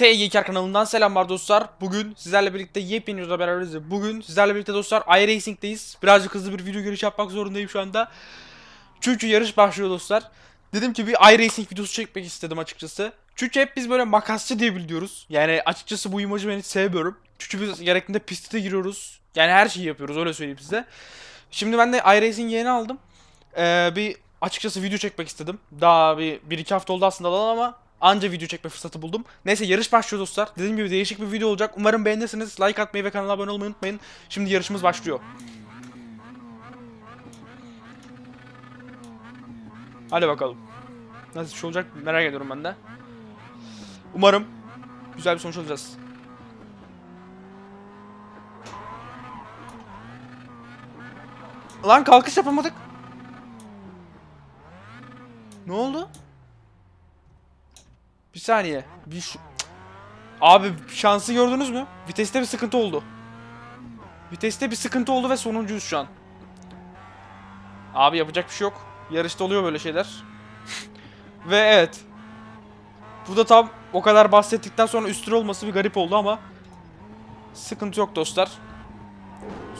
TG2 kanalından selamlar dostlar. Bugün sizlerle birlikte yepyeni videoda beraberiz. Bugün sizlerle birlikte dostlar iRacing'deyiz. Birazcık hızlı bir video giriş yapmak zorundayım şu anda. Çünkü yarış başlıyor dostlar. Dedim ki bir iRacing videosu çekmek istedim açıkçası. Çünkü hep biz böyle makasçı diye biliyoruz. Yani açıkçası bu imajı ben hiç sevmiyorum. Çünkü biz gerektiğinde piste giriyoruz. Yani her şeyi yapıyoruz öyle söyleyeyim size. Şimdi ben de iRacing yeni aldım. Ee, bir açıkçası video çekmek istedim. Daha bir, bir iki hafta oldu aslında alalı ama anca video çekme fırsatı buldum. Neyse yarış başlıyor dostlar. Dediğim gibi değişik bir video olacak. Umarım beğenirsiniz. Like atmayı ve kanala abone olmayı unutmayın. Şimdi yarışımız başlıyor. Hadi bakalım. Nasıl şey olacak merak ediyorum ben de. Umarım güzel bir sonuç alacağız. Lan kalkış yapamadık. Ne oldu? Bir saniye. Bir şu... Abi şansı gördünüz mü? Viteste bir sıkıntı oldu. Viteste bir sıkıntı oldu ve sonuncuyuz şu an. Abi yapacak bir şey yok. Yarışta oluyor böyle şeyler. ve evet. Bu da tam o kadar bahsettikten sonra üstüne olması bir garip oldu ama sıkıntı yok dostlar.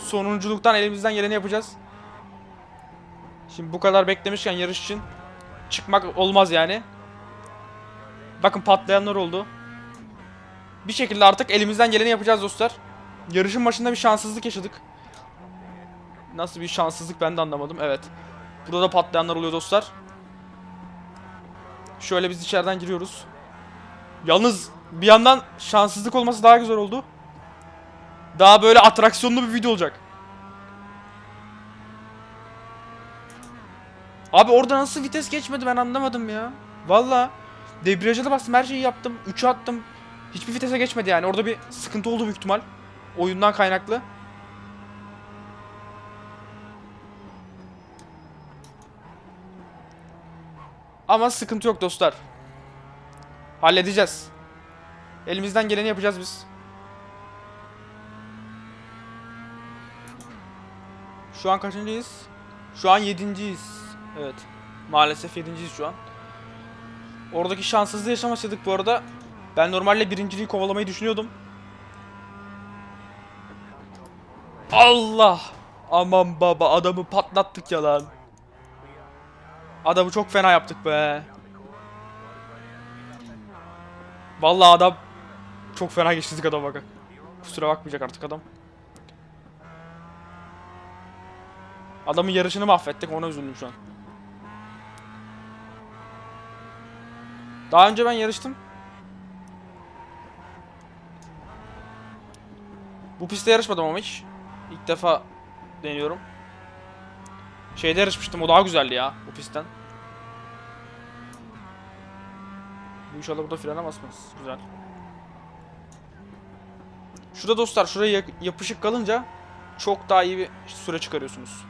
Sonunculuktan elimizden geleni yapacağız. Şimdi bu kadar beklemişken yarış için çıkmak olmaz yani. Bakın patlayanlar oldu. Bir şekilde artık elimizden geleni yapacağız dostlar. Yarışın başında bir şanssızlık yaşadık. Nasıl bir şanssızlık ben de anlamadım. Evet. Burada da patlayanlar oluyor dostlar. Şöyle biz içeriden giriyoruz. Yalnız bir yandan şanssızlık olması daha güzel oldu. Daha böyle atraksiyonlu bir video olacak. Abi orada nasıl vites geçmedi ben anlamadım ya. Valla. Debriyaja da bastım her şeyi yaptım. 3'ü attım. Hiçbir vitese geçmedi yani. Orada bir sıkıntı oldu büyük ihtimal. Oyundan kaynaklı. Ama sıkıntı yok dostlar. Halledeceğiz. Elimizden geleni yapacağız biz. Şu an kaçıncıyız? Şu an yedinciyiz. Evet. Maalesef yedinciyiz şu an. Oradaki şanssızlığı yaşamasaydık bu arada. Ben normalde birinciliği kovalamayı düşünüyordum. Allah! Aman baba adamı patlattık ya lan. Adamı çok fena yaptık be. Vallahi adam çok fena geçtirdik adam bak. Kusura bakmayacak artık adam. Adamın yarışını mahvettik ona üzüldüm şu an. Daha önce ben yarıştım. Bu pistte yarışmadım ama hiç. İlk defa deniyorum. Şeyde yarışmıştım o daha güzeldi ya bu pistten. Bu inşallah burada frene basmaz. Güzel. Şurada dostlar şuraya yapışık kalınca çok daha iyi bir süre çıkarıyorsunuz.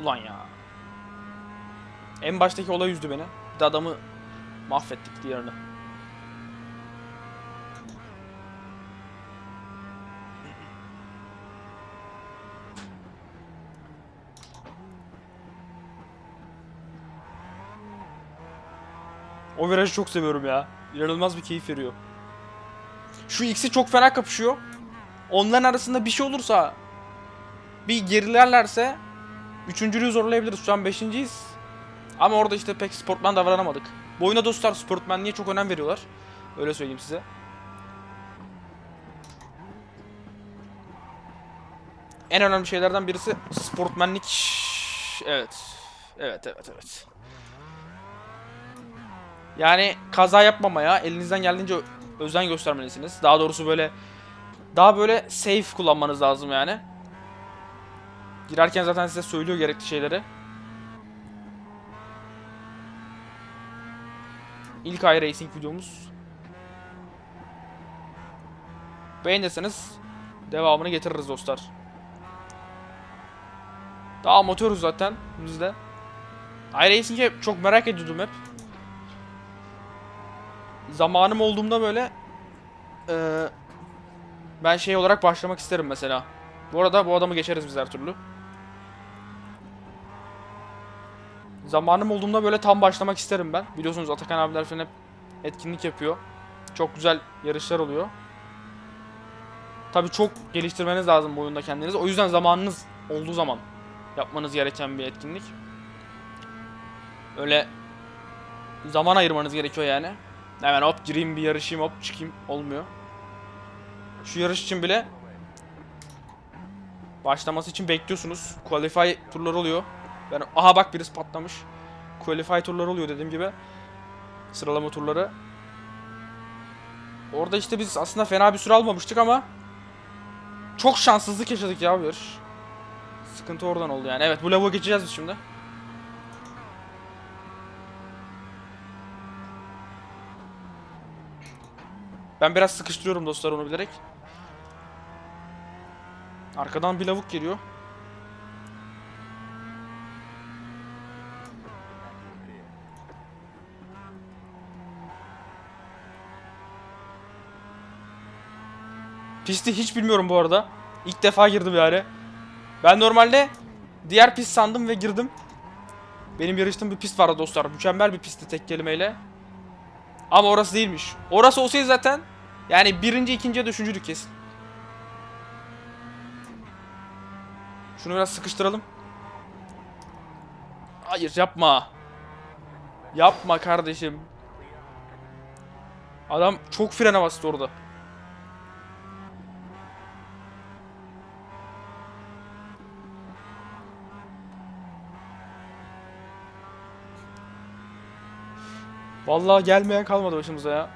Ulan ya. En baştaki olay üzdü beni. Bir de adamı mahvettik diğerini. O virajı çok seviyorum ya. İnanılmaz bir keyif veriyor. Şu ikisi çok fena kapışıyor. Onların arasında bir şey olursa bir gerilerlerse Üçüncülüğü zorlayabiliriz. Şu an beşinciyiz. Ama orada işte pek sportman davranamadık. Bu oyuna dostlar sportmenliğe çok önem veriyorlar. Öyle söyleyeyim size. En önemli şeylerden birisi sportmenlik. Evet. Evet, evet, evet. Yani kaza yapmamaya elinizden geldiğince özen göstermelisiniz. Daha doğrusu böyle daha böyle safe kullanmanız lazım yani. Girerken zaten size söylüyor gerekli şeyleri. İlk iRacing videomuz. Beğenirseniz devamını getiririz dostlar. Daha amatörüz zaten biz de. iRacing'e çok merak ediyordum hep. Zamanım olduğumda böyle eee Ben şey olarak başlamak isterim mesela. Bu arada bu adamı geçeriz biz her türlü. Zamanım olduğunda böyle tam başlamak isterim ben. Biliyorsunuz Atakan abiler falan hep etkinlik yapıyor. Çok güzel yarışlar oluyor. Tabii çok geliştirmeniz lazım bu oyunda kendinizi. O yüzden zamanınız olduğu zaman yapmanız gereken bir etkinlik. Öyle zaman ayırmanız gerekiyor yani. Hemen hop gireyim bir yarışayım hop çıkayım olmuyor. Şu yarış için bile başlaması için bekliyorsunuz. Qualify turları oluyor. Ben aha bak birisi patlamış. Qualify turları oluyor dediğim gibi. Sıralama turları. Orada işte biz aslında fena bir süre almamıştık ama çok şanssızlık yaşadık ya yarış. Sıkıntı oradan oldu yani. Evet bu lavuğa geçeceğiz biz şimdi. Ben biraz sıkıştırıyorum dostlar onu bilerek. Arkadan bir lavuk geliyor. Pisti hiç bilmiyorum bu arada. İlk defa girdim yani. Ben normalde diğer pist sandım ve girdim. Benim yarıştığım bir pist vardı dostlar. Mükemmel bir pistti tek kelimeyle. Ama orası değilmiş. Orası olsaydı zaten yani birinci, ikinci ya da kesin. Şunu biraz sıkıştıralım. Hayır yapma. Yapma kardeşim. Adam çok frene bastı orada. Vallahi gelmeyen kalmadı başımıza ya.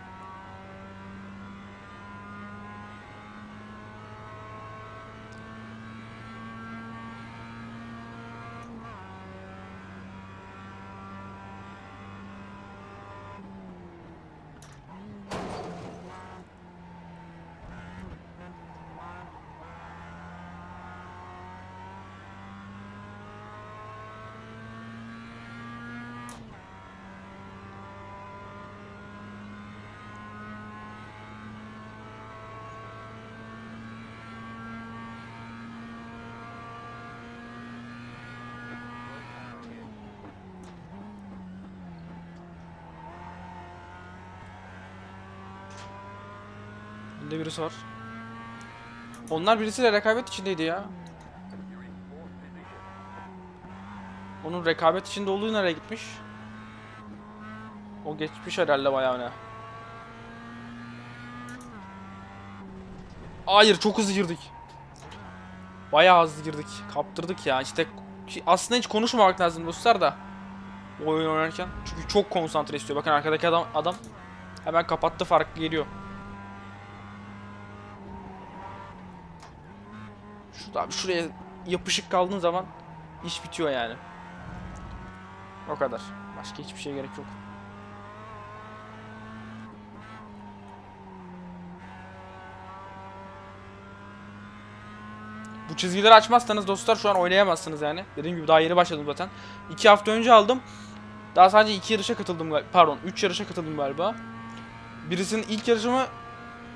Bunda birisi var. Onlar birisiyle rekabet içindeydi ya. Onun rekabet içinde olduğu nereye gitmiş? O geçmiş herhalde bayağı ne. Hayır çok hızlı girdik. Bayağı hızlı girdik. Kaptırdık ya. İşte aslında hiç konuşmamak lazım dostlar da. Oyun oynarken. Çünkü çok konsantre istiyor. Bakın arkadaki adam adam hemen kapattı farklı geliyor. Abi şuraya yapışık kaldığın zaman iş bitiyor yani. O kadar. Başka hiçbir şeye gerek yok. Bu çizgileri açmazsanız dostlar şu an oynayamazsınız yani. Dediğim gibi daha yeni başladım zaten. 2 hafta önce aldım. Daha sadece 2 yarışa katıldım. Pardon 3 yarışa katıldım galiba. Birisinin ilk yarışımı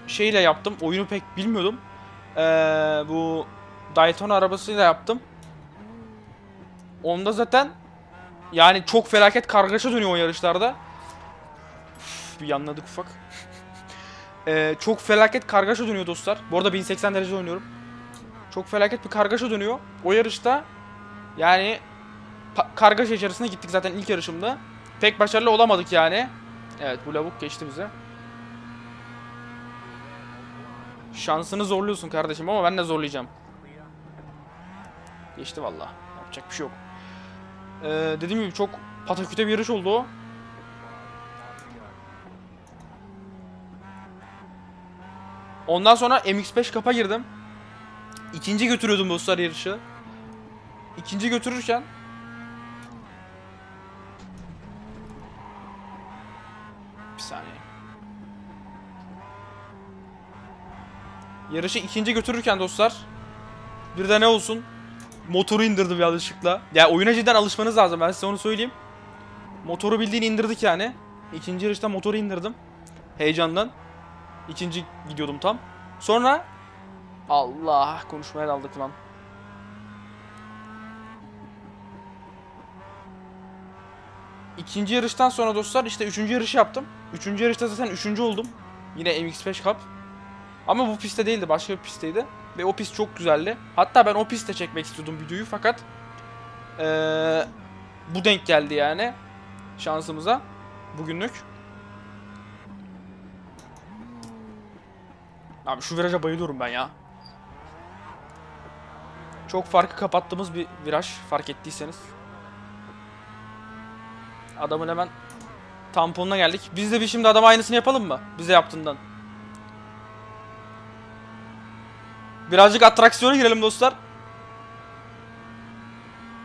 şeyle yaptım. Oyunu pek bilmiyordum. Ee, bu Daytona arabasıyla yaptım. Onda zaten yani çok felaket kargaşa dönüyor o yarışlarda. Üf, bir yanladık ufak. Ee, çok felaket kargaşa dönüyor dostlar. Bu arada 1080 derece oynuyorum. Çok felaket bir kargaşa dönüyor. O yarışta yani kargaşa içerisine gittik zaten ilk yarışımda. Pek başarılı olamadık yani. Evet bu lavuk geçti bize. Şansını zorluyorsun kardeşim ama ben de zorlayacağım. Geçti valla. Yapacak bir şey yok. Ee, dediğim gibi çok pataküte bir yarış oldu o. Ondan sonra MX-5 kapa girdim. İkinci götürüyordum dostlar yarışı. İkinci götürürken Bir saniye. Yarışı ikinci götürürken dostlar bir de ne olsun motoru indirdim yanlışlıkla. Ya oyuna cidden alışmanız lazım ben size onu söyleyeyim. Motoru bildiğin indirdik yani. İkinci yarışta motoru indirdim. Heyecandan. İkinci gidiyordum tam. Sonra Allah konuşmaya daldık lan. İkinci yarıştan sonra dostlar işte üçüncü yarışı yaptım. Üçüncü yarışta zaten üçüncü oldum. Yine MX-5 Cup. Ama bu pistte değildi başka bir pistteydi. Ve o pist çok güzeldi. Hatta ben o pistte çekmek istiyordum videoyu fakat eee, bu denk geldi yani şansımıza bugünlük. Abi şu viraja bayılıyorum ben ya. Çok farkı kapattığımız bir viraj fark ettiyseniz. Adamın hemen tamponuna geldik. Biz de bir şimdi adam aynısını yapalım mı? Bize yaptığından. Birazcık atraksiyona girelim dostlar.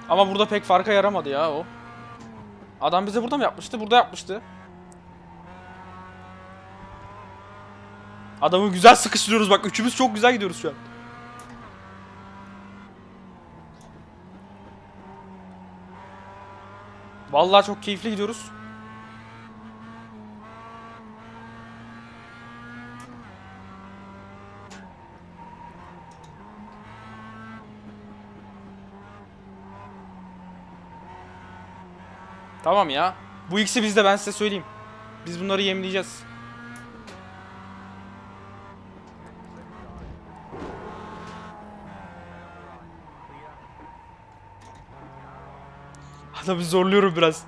Ama burada pek farka yaramadı ya o. Adam bize burada mı yapmıştı? Burada yapmıştı. Adamı güzel sıkıştırıyoruz bak. Üçümüz çok güzel gidiyoruz şu an. Vallahi çok keyifli gidiyoruz. Tamam ya. Bu ikisi bizde ben size söyleyeyim. Biz bunları yemleyeceğiz. Adamı zorluyorum biraz.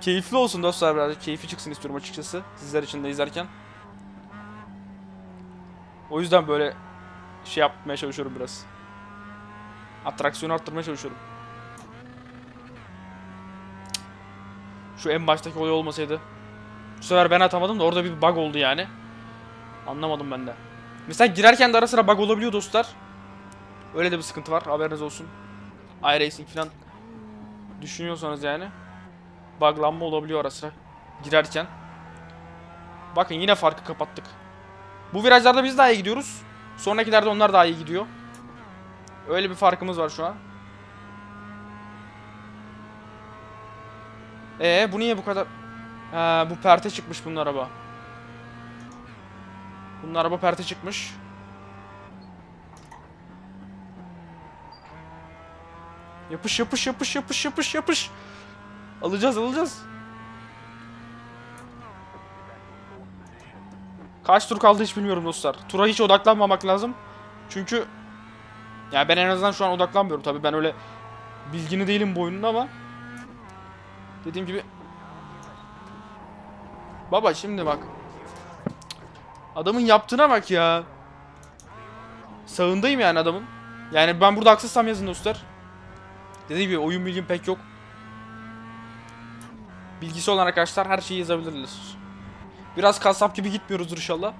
Keyifli olsun dostlar birazcık. Keyfi çıksın istiyorum açıkçası. Sizler için de izlerken. O yüzden böyle şey yapmaya çalışıyorum biraz. Atraksiyonu arttırmaya çalışıyorum. Şu en baştaki olay olmasaydı. Bu sefer ben atamadım da orada bir bug oldu yani. Anlamadım ben de. Mesela girerken de ara sıra bug olabiliyor dostlar. Öyle de bir sıkıntı var haberiniz olsun. iRacing falan düşünüyorsanız yani buglanma olabiliyor ara sıra girerken. Bakın yine farkı kapattık. Bu virajlarda biz daha iyi gidiyoruz. Sonrakilerde onlar daha iyi gidiyor. Öyle bir farkımız var şu an. Ee bu niye bu kadar... Ha, bu perte çıkmış bunun araba. Bunun araba perte çıkmış. Yapış yapış yapış yapış yapış yapış. Alacağız alacağız. Kaç tur kaldı hiç bilmiyorum dostlar. Tura hiç odaklanmamak lazım. Çünkü ya ben en azından şu an odaklanmıyorum tabii. Ben öyle bilgini değilim bu oyunun ama dediğim gibi Baba şimdi bak. Adamın yaptığına bak ya. Sağındayım yani adamın. Yani ben burada haksızsam yazın dostlar. Dediğim gibi oyun bilgim pek yok. Bilgisi olan arkadaşlar her şeyi yazabilirler. Biraz kasap gibi gitmiyoruzdur inşallah.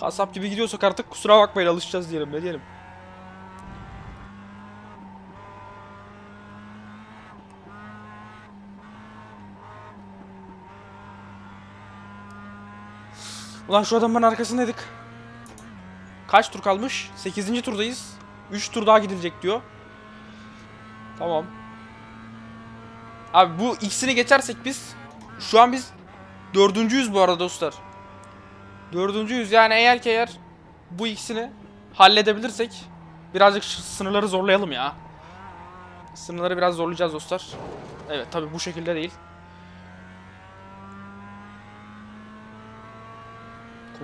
Kasap gibi gidiyorsak artık kusura bakmayın alışacağız diyelim ne diyelim. Ulan şu adamın arkasındaydık. Kaç tur kalmış? 8. turdayız. 3 tur daha gidilecek diyor. Tamam. Abi bu ikisini geçersek biz şu an biz dördüncüyüz bu arada dostlar. Dördüncüyüz yani eğer ki eğer bu ikisini halledebilirsek birazcık sınırları zorlayalım ya. Sınırları biraz zorlayacağız dostlar. Evet tabi bu şekilde değil.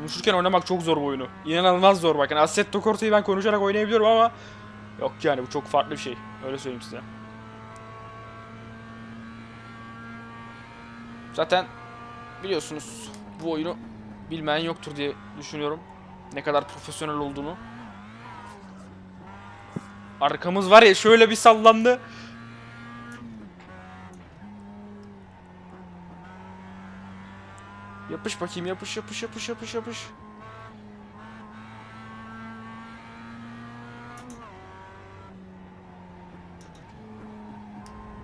Konuşurken oynamak çok zor bu oyunu. İnanılmaz zor bakın. Assetto Corta'yı ben konuşarak oynayabiliyorum ama yok yani bu çok farklı bir şey. Öyle söyleyeyim size. Zaten biliyorsunuz bu oyunu bilmeyen yoktur diye düşünüyorum. Ne kadar profesyonel olduğunu. Arkamız var ya şöyle bir sallandı. Yapış bakayım yapış yapış yapış yapış yapış.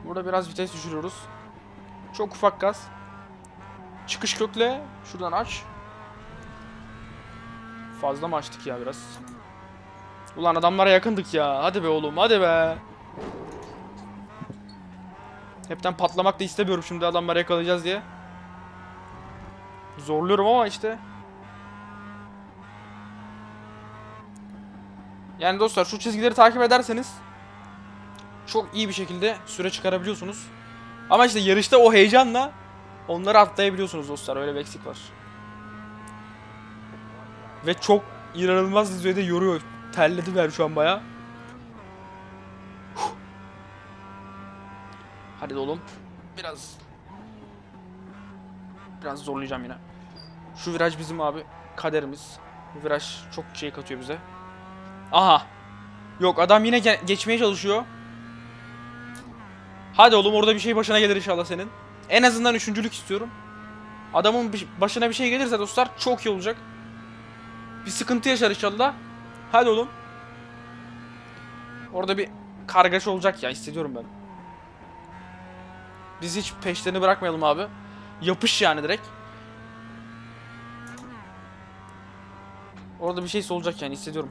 Burada biraz vites düşürüyoruz. Çok ufak gaz. Çıkış kökle. Şuradan aç. Fazla mı açtık ya biraz? Ulan adamlara yakındık ya. Hadi be oğlum hadi be. Hepten patlamak da istemiyorum şimdi adamları yakalayacağız diye. Zorluyorum ama işte. Yani dostlar şu çizgileri takip ederseniz çok iyi bir şekilde süre çıkarabiliyorsunuz. Ama işte yarışta o heyecanla onları atlayabiliyorsunuz dostlar. Öyle bir eksik var. Ve çok inanılmaz düzeyde yoruyor. Terledim ben şu an baya. Hadi oğlum. Biraz biraz zorlayacağım yine. Şu viraj bizim abi kaderimiz. Bu viraj çok şey katıyor bize. Aha. Yok adam yine ge- geçmeye çalışıyor. Hadi oğlum orada bir şey başına gelir inşallah senin. En azından üçüncülük istiyorum. Adamın başına bir şey gelirse dostlar çok iyi olacak. Bir sıkıntı yaşar inşallah. Hadi oğlum. Orada bir kargaşa olacak ya hissediyorum ben. Biz hiç peşlerini bırakmayalım abi. Yapış yani direkt. Orada bir şeyse olacak yani hissediyorum.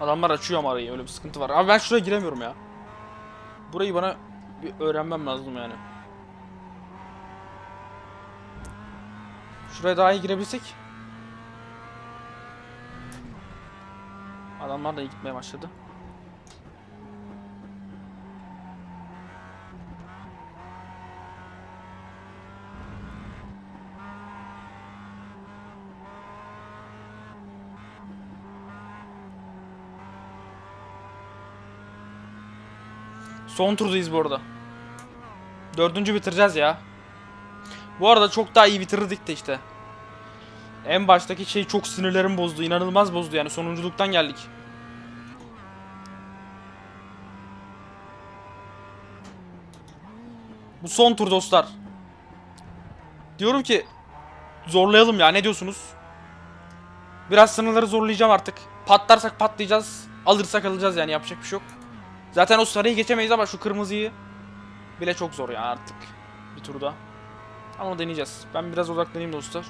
Adamlar açıyor ama arayı öyle bir sıkıntı var. Abi ben şuraya giremiyorum ya. Burayı bana bir öğrenmem lazım yani. Şuraya daha iyi girebilsek. Adamlar da iyi gitmeye başladı. Son turdayız bu arada. Dördüncü bitireceğiz ya. Bu arada çok daha iyi bitirirdik de işte. En baştaki şey çok sinirlerim bozdu. inanılmaz bozdu yani. Sonunculuktan geldik. Bu son tur dostlar. Diyorum ki zorlayalım ya. Ne diyorsunuz? Biraz sınırları zorlayacağım artık. Patlarsak patlayacağız. Alırsak alacağız yani yapacak bir şey yok. Zaten o sarıyı geçemeyiz ama şu kırmızıyı bile çok zor ya artık bir turda. Ama deneyeceğiz. Ben biraz odaklanayım dostlar.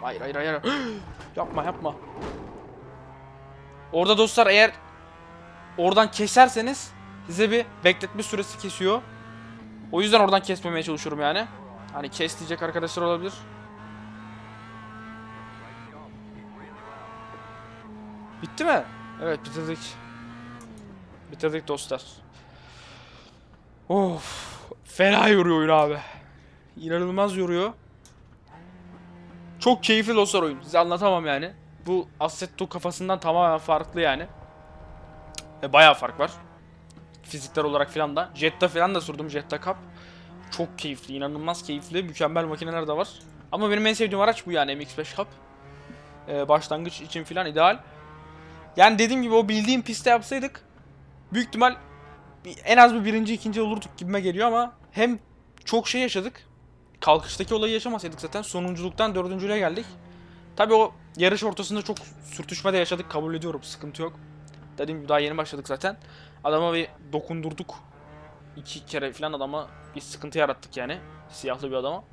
Hayır hayır hayır. yapma yapma. Orada dostlar eğer oradan keserseniz size bir bekletme süresi kesiyor. O yüzden oradan kesmemeye çalışıyorum yani. Hani kes diyecek arkadaşlar olabilir. Bitti mi? Evet bitirdik. Bitirdik dostlar. Of. Fena yoruyor oyun abi. İnanılmaz yoruyor. Çok keyifli dostlar oyun. Size anlatamam yani. Bu Assetto kafasından tamamen farklı yani. E, bayağı fark var. Fizikler olarak filan da. Jetta filan da sürdüm Jetta Cup. Çok keyifli, inanılmaz keyifli. Mükemmel makineler de var. Ama benim en sevdiğim araç bu yani MX-5 Cup. E, başlangıç için filan ideal. Yani dediğim gibi o bildiğim pistte yapsaydık büyük ihtimal en az bir birinci ikinci olurduk gibime geliyor ama hem çok şey yaşadık. Kalkıştaki olayı yaşamasaydık zaten sonunculuktan dördüncülüğe geldik. Tabi o yarış ortasında çok sürtüşme de yaşadık kabul ediyorum sıkıntı yok. Dediğim gibi daha yeni başladık zaten. Adama bir dokundurduk. İki kere falan adama bir sıkıntı yarattık yani. Siyahlı bir adama.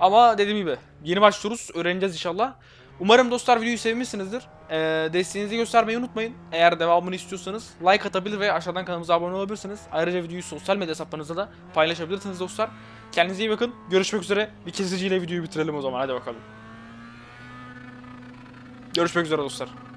Ama dediğim gibi yeni başlıyoruz. Öğreneceğiz inşallah. Umarım dostlar videoyu sevmişsinizdir. Ee, desteğinizi göstermeyi unutmayın. Eğer devamını istiyorsanız like atabilir ve aşağıdan kanalımıza abone olabilirsiniz. Ayrıca videoyu sosyal medya hesaplarınızda da paylaşabilirsiniz dostlar. Kendinize iyi bakın. Görüşmek üzere. Bir kesiciyle videoyu bitirelim o zaman. Hadi bakalım. Görüşmek üzere dostlar.